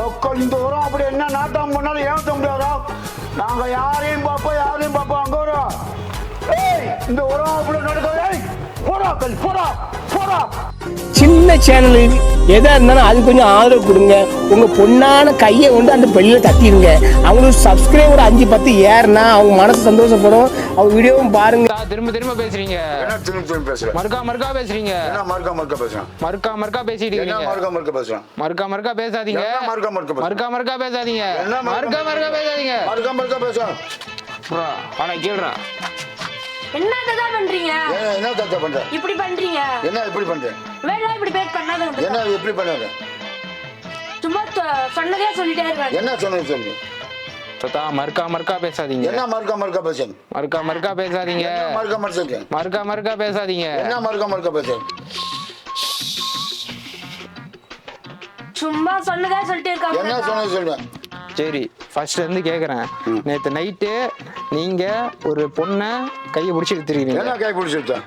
உக்க- இந்த உரம் அப்படி என்ன நாட்டம் பண்ணாலும் ஏற்ற முடியாதா? நாங்க யாரையும் பார்ப்போம் யாரையும் பார்ப்போம் அங்க வரும் ஏய் இந்த உரம் அப்படி நடக்காது. ஏய் போடா கல் போடா. போடா சின்ன சேனல் எதா இருந்தாலும் அது கொஞ்சம் ஆதரவு கொடுங்க. உங்க பொண்ணான கையை கொண்டு அந்த பெல்லில தட்டிடுங்க. அவங்களுக்கு சப்ஸ்கிரைபர் அஞ்சு பத்து ஏறுனா அவங்க மனசு சந்தோஷப்படும். அவங்க வீடியோவும் பாருங்க. திரும்ப திரும்ப பேசுறீங்க. என்ன திரும்பி திரும்பி பேசுறேன் மறுக்கா மறுக்கா பேசுறீங்க. என்ன மறுக்க மறுக்க பேசுறேன் மறுக்கா மறுக்கா பேசிட்டு என்ன இருக்கீங்க. மறுக்க மறுக்க பேசுறேன் மறுக்கா மறுக்கா பேசாதீங்க. என்ன மறுக்க மறுக்க மறுக்கா மறுக்கா பேசாதீங்க. என்ன மறுக்கா மறுக்கா பேசாதீங்க. மறுக்க மறுக்க பேசுறேன் ப்ரோ ஆனா கேளுடா. என்ன தாத்தா பண்றீங்க? என்ன தத்த பண்ற இப்படி பண்றீங்க? என்ன இப்படி பண்றேன்? வேணா இப்படி பேட் பண்ணாத என்ன எப்படி பண்ணாத? சும்மா சொன்னதே சொல்லிட்டே இருக்காங்க என்ன சொன்னது சொல்லு? தத்தா மறுக்கா மறுக்கா பேசாதீங்க. என்ன மறுக்க மறுக்க பேசுறேன் மறுக்கா மறுக்கா பேசாதீங்க. மறுக்க மறுக்க மறுக்கா மறுக்கா பேசாதீங்க. என்ன மறுக்க மறுக்க பேசுறேன் சும்மா சொன்னதே சொல்லிட்டே இருக்காங்க என்ன. சொன்னது சொல்றேன் சரி ஃபர்ஸ்ட்ல இருந்து கேக்குறேன் நேத்து நைட்டு நீங்க ஒரு பொண்ணை கையை பிடிச்சி இழுத்துருக்கீங்க என்ன கை பிடிச்சிருச்சேன்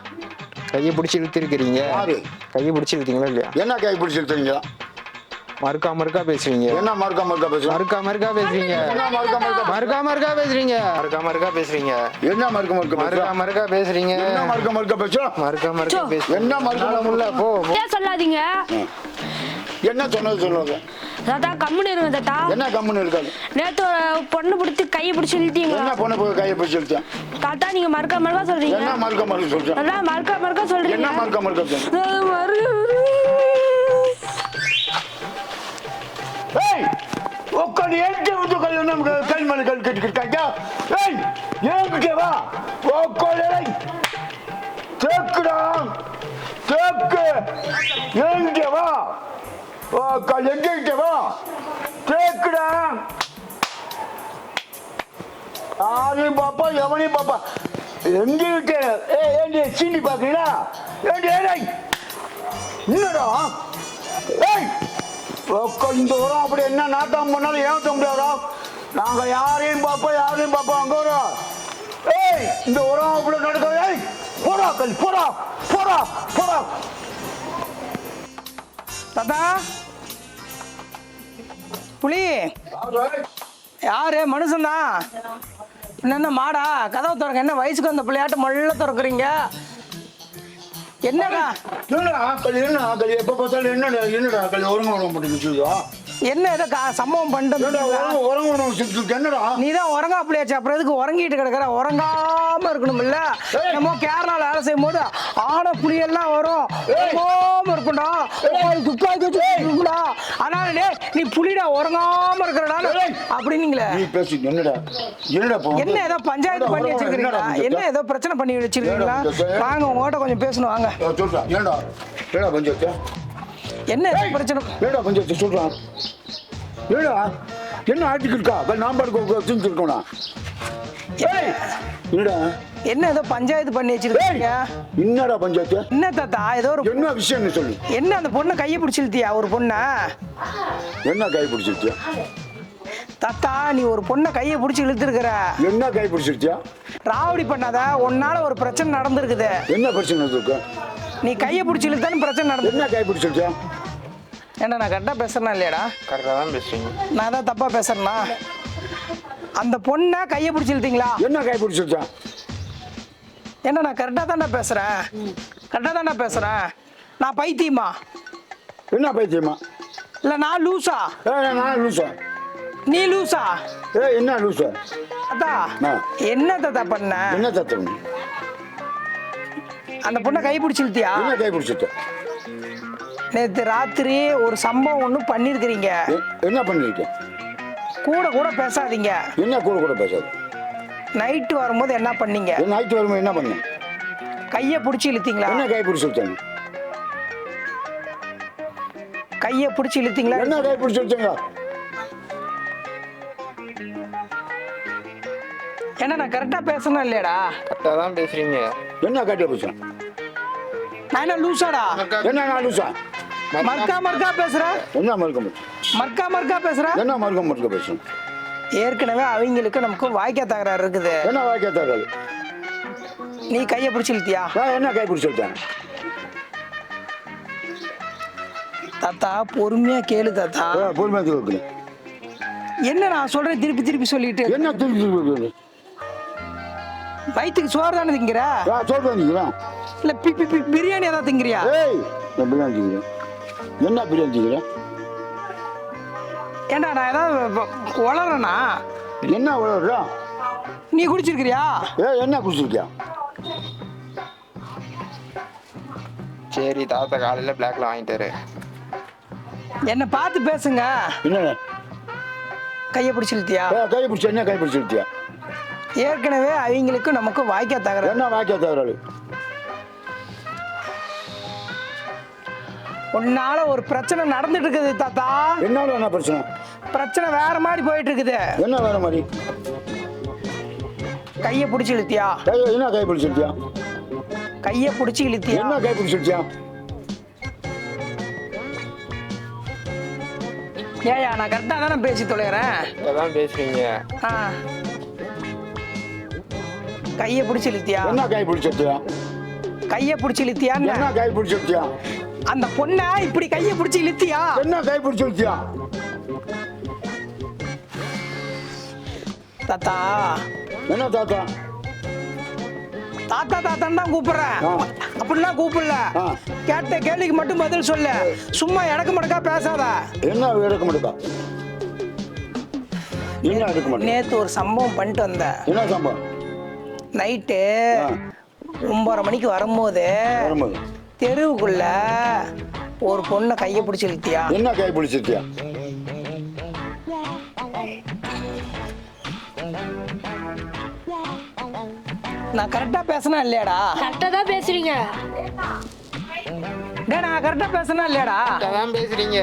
கையை பிடிச்சி இழுத்துருக்கிறீங்க யாரு? கையை பிடிச்சி இழுத்தீங்களா இல்லையா என்ன கை பிடிச்சிருக்கீங்க மறுக்கா மறுக்கா பேசுவீங்க என்ன மறுக்க மறுக்க பேசுறேன் மறுக்கா மறுக்கா பேசுறீங்க என்ன மறுக்க மறுக்க மறுக்கா மறுக்கா பேசுறீங்க மறுக்கா மறுக்கா பேசுறீங்க என்ன மறுக்க மறுக்க மறுக்கா பேசுறேன் மறுக்கா பேசுறீங்க என்ன மறுக்க மறுக்க பேசுறேன் மறுக்கா மறுக்கா. பேசுறீங்க என்ன மறுக்க முடியல போ போ. ஏன் சொல்லாதீங்க என்ன சொன்னது சொல்லுவாங்க தாத்தா கம்முன்னு இருங்க தாத்தா. என்ன கம்முன்னு இருக்காது நேத்து ஒரு பொண்ணு பிடிச்சி கையை பிடிச்சி இழுத்தீங்க என்ன பொண்ணு போய் கையை பிடிச்சிருச்சேன் தாத்தா நீங்க மறுக்க மறுக்க சொல்றீங்க. என்ன மறுக்க மறுக்க சொல்றேன்? நல்லா மறுக்க மறுக்க சொல்றீங்க. என்ன மறுக்க மறுக்க மறு- ஏய் உட்காந்து ஏன் வந்து கல்யாணம் கல் மேல கல் கட்டிக்கிட்டாங்க ஏய் ஏங்கிட்ட வா? உட்காந்து தேக்குடா தேக்கு. ஏங்கிட்ட வா? எங்கிட்ட வா. கேக்குடா. யாரையும் பாப்பா எவனையும் பாப்பா. எங்கிட்ட ஏ ஏண்டி சீண்டி பாக்குறீங்களா? ஏண்டி ஏய் என்னடா? ஏய். உக்க- இந்த உரம் அப்படி என்ன நாட்டம் பண்ணாலும் ஏற்ற முடியாதா? நாங்க யாரையும் பார்ப்போம் யாரையும் பார்ப்போம் அங்க வரோம் ஏய் இந்த உரம் அப்படி நடக்காது ஏய் போடா கல் போடா போடா போடா. தாத்தா. புலி. யாரு? மனுஷன்தான் என்ன மாடா? கதவை திறக்க என்ன வயசுக்கு வந்த பிள்ளையாட்ட மொள்ள திறக்குறீங்க? என்னடா? என்னடா? கல் என்ன கல் எப்ப பார்த்தாலும் என்னடா? என்னடா? என்ன ஏதோ சம்பவம் என்னடா பண்ணிட்டு சுட்டு என்னடா? நீ தான் உறங்கா பிள்ளையாச்சு அப்புறம் எதுக்கு உறங்கிட்டு கிடக்குற? உறங்காம இருக்கணும் இல்ல ஏய். நம்ம கேரளால வேலை செய்யும் போது வரும் உறங்காம இருக்கும்டா ஒரு துப்பாக்கி வச்சு இருக்கும்டா அதனால டேய், நீ புலிடா உறங்காம இருக்கிறடா. அப்படின்னீங்களே. நீ பேசி என்னடா? என்னடா என்ன ஏதோ பஞ்சாயத்து பண்ணி என்னடா வச்சிருக்கீங்களா? என்ன ஏதோ பிரச்சனை பண்ணி வச்சிருக்கீங்களா என்னடா? வாங்க உங்ககிட்ட கொஞ்சம் பேசணும் வாங்க. சொல்றா ஏண்டா ஏடா பஞ்சாயத்து? என்ன பிரச்சனை? ஏடா பஞ்சாயத்து? சொல்றான் ஏடா என்ன ஆட்டிக்கு இருக்கா? நான் பாடுக்க செஞ்சுருக்கோண்ணா ஏய். என்னடா? என்ன ஏதோ பஞ்சாயத்து பண்ணி வச்சிருக்கீங்க? என்னடா பஞ்சாயத்து? என்ன தாத்தா ஏதோ ஒரு என்ன விஷயம்னு சொல்லு. என்ன அந்த பொண்ணை கையை பிடிச்சிருத்தியா ஒரு பொண்ணை? என்ன கை பிடிச்சிருச்சியா தாத்தா நீ ஒரு பொண்ணை கையை பிடிச்சி இழுத்துருக்கிற. என்ன கை பிடிச்சிருச்சியா ராவடி பண்ணாத உன்னால ஒரு பிரச்சனை நடந்திருக்குது. என்ன பிரச்சனை இருக்கு நீ கையை பிடிச்சி இழுத்தான்னு பிரச்சனை நடந்து என்ன கை பிடிச்சிருச்சியா ஏன்னா நான் கரெக்டாக பேசுறேனா இல்லையாடா? கரெக்டா தான் பேசுறீங்க. நான் தான் தப்பா பேசுறேனா? அந்த பொண்ணை கையை பிடிச்சி இழுத்தீங்களா? என்ன கை பிடிச்சிருச்சா என்ன நான் கரெக்டாக தானே பேசுறேன்? கரெக்டாக தானே பேசுறேன்? நான் பைத்தியமா? என்ன பைத்தியமா? இல்லை நான் லூசா? ஏ நான் லூசா. நீ லூசா? ஏ என்ன லூசா? அத்தா ஆ. என்ன தாத்தா பண்ண? என்ன தத்துவம் அந்த பொண்ணை கை பிடிச்சி இழுத்தியா என்ன கை பிடிச்சிருச்சா நேற்று ராத்திரி ஒரு சம்பவம் ஒன்று பண்ணியிருக்கிறீங்க என்ன பண்ணிருக்க? கூட கூட பேசாதீங்க. என்ன கூட கூட பேசாது? நைட்டு வரும்போது என்ன பண்ணீங்க? என்ன ஆயிட்டு வரும்போது என்ன பண்ண கையை பிடிச்சி இழுத்தீங்களா? என்ன கை பிடிச்சிருச்சாங்க கையை பிடிச்சி இழுத்தீங்களா? என்ன கை பிடிச்சிருச்சாங்க ஏன்னா நான் கரெக்டாக பேசணும் இல்லையாடா. கரெக்டா தான் பேசுறீங்க. என்ன கட்டி பிடிச்சேன் நான் என்ன லூசாடா? என்ன நான் லூசா? மர்க்கா மர்க்கா பேசுறேன் என்ன மறுக்க முடியும்? மர்க்கா மர்க்கா பேசுறேன் என்ன மறுக்க மறுக்க பேசும் ஏற்கனவே அவங்களுக்கு நமக்கு வாய்க்கா தகராறு இருக்குது. என்ன வாய்க்கா தகவல் நீ கையை பிடிச்சி இழுத்தியா? நான் என்ன கை பிடிச்சிருச்சேன் தாத்தா பொறுமையா கேளு தாத்தா. பொறுமையாக கேட்குறேன் என்ன நான் சொல்றேன் திருப்பி திருப்பி சொல்லிட்டு? என்ன திருப்பி திருப்பி கேட்குறேன் வயிற்றுக்கு சோறு தானே திங்கிற? ஆ சொல்கிறேன் நீங்களா இல்ல பி பி- பி- பிரியாணி ஏதாவது திங்கிறியா? ஏய் நான் பிரியாணி திங்கிறேன். என்ன பிரியாணி திங்கிறேன்? ஏண்டா நான் ஏதாவது வளரனா என்ன விளையாடுறா நீ குடிச்சிருக்கிறியா? ஏ என்ன குடிச்சிருக்கியா? சரி தாத்தா காலையில பிளாக்ல வாங்கிட்டாரு. என்னை பார்த்து பேசுங்க. என்ன கையை பிடிச்சி இழுத்தியா கை பிடிச்சி என்ன கை பிடிச்சி எடுத்தியா ஏற்கனவே அவங்களுக்கு நமக்கு வாய்க்கா தகர என்ன வாக்கியா தகராறு? உன்னால ஒரு பிரச்சனை நடந்துட்டு இருக்குது தாத்தா. என்னால என்ன பிரச்சனை? பிரச்சனை வேற மாதிரி போயிட்டு இருக்குது என்ன வேற மாதிரி கையை பிடிச்சி இழுத்தியா கை என்ன கை பிடிச்சி எடுத்தியா கையை பிடிச்சி இழுத்தியா என்ன கை பிடிச்சி எடுத்தியா ஏயா நான் கரெக்டாக தானே பேசி தொலைகிறேன் அதான் பேசுறீங்க ஆ கையை பிடிச்சி இழுத்தியா என்ன கை பிடிச்சி எடுத்தியா கையை பிடிச்சி இழுத்தியான்னு என்ன கை பிடிச்சி எடுத்தியா அந்த பொண்ணை இப்படி கையை பிடிச்சி இழுத்தியா என்ன கை பிடிச்சி எடுத்தியா தாத்தா. என்ன தாத்தா? தாத்தா தாத்தான்னு தான் கூப்பிடுறேன். அப்படிலாம் கூப்பிடல. கேட்ட கேள்விக்கு மட்டும் பதில் சொல்லு. சும்மா இடக்கு மடக்கா பேசாத. என்ன எடுக்க மாட்டேக்கா? என்ன எடுக்க மாட்டேன் நேத்து ஒரு சம்பவம் பண்ணிட்டு வந்தேன். என்ன சம்பவம்? நைட்டு. ஒன்பதரை மணிக்கு வரும்போது தெருவுக்குள்ள ஒரு பொண்ணை கையை பிடிச்சி இழுத்தியா என்ன கை பிடிச்சி நான் கரெக்டா பேசினா இல்லையாடா? கரெக்டா தான் பேசுறீங்க. டேய் நான் கரெக்டா பேசினா இல்லையாடா? பேசுறீங்க.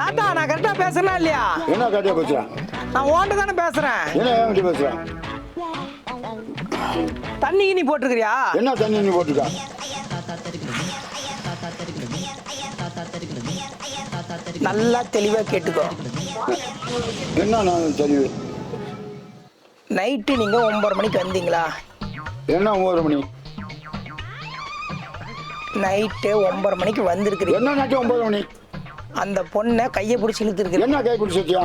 தாத்தா நான் கரெக்டா பேசினா இல்லையா? என்ன கதையா பேசுறான் நான் ஓன்ட்டு தானே பேசுறேன். என்ன ஏன் பேசுறான் தண்ணி நீ போட்டிருக்கிறியா? என்ன தண்ணி நீ போட்டுக்கா நல்லா தெளிவா கேட்டுக்கோ. என்ன நான் தெளிவு? நைட்டு நீங்க ஒன்பது மணிக்கு வந்தீங்களா? என்ன ஒன்பது மணி? நைட்டு ஒன்பது மணிக்கு வந்திருக்கிறீங்க. என்ன நாட்டு ஒன்பது மணி? அந்த பொண்ணை கையை பிடிச்சி இழுத்துருக்கிறீங்க. என்ன கை பிடிச்சி எடுத்தியா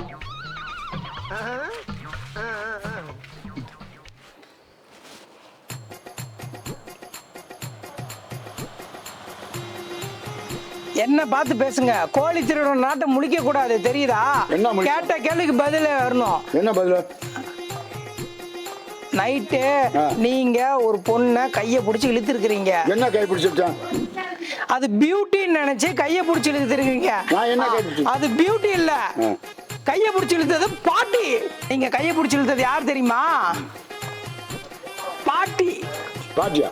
என்ன பார்த்து பேசுங்க? கோழி திருடன் நாட்டை முழிக்க கூடாது தெரியுதா? என்ன கேட்ட கேள்விக்கு பதில் வரணும். என்ன பதில்? நைட்டு. நீங்க ஒரு பொண்ணை கையை பிடிச்சி இழுத்துருக்கிறீங்க. என்ன கை பிடிச்சி எடுத்தேன் அது பியூட்டின்னு நினைச்சு கையை பிடிச்சி இழுத்துருக்கீங்க. நான் என்ன கை பிடிச்சி அது பியூட்டி இல்ல. கையை பிடிச்சி இழுத்தது பாட்டி. நீங்க கையை பிடிச்சி இழுத்தது யார் தெரியுமா? பாட்டி. பாட்டியா?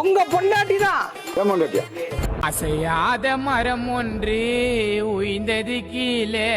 உங்க பொண்டாட்டி தான். அசையாத மரம் ஒன்று உய்ந்தது கீழே.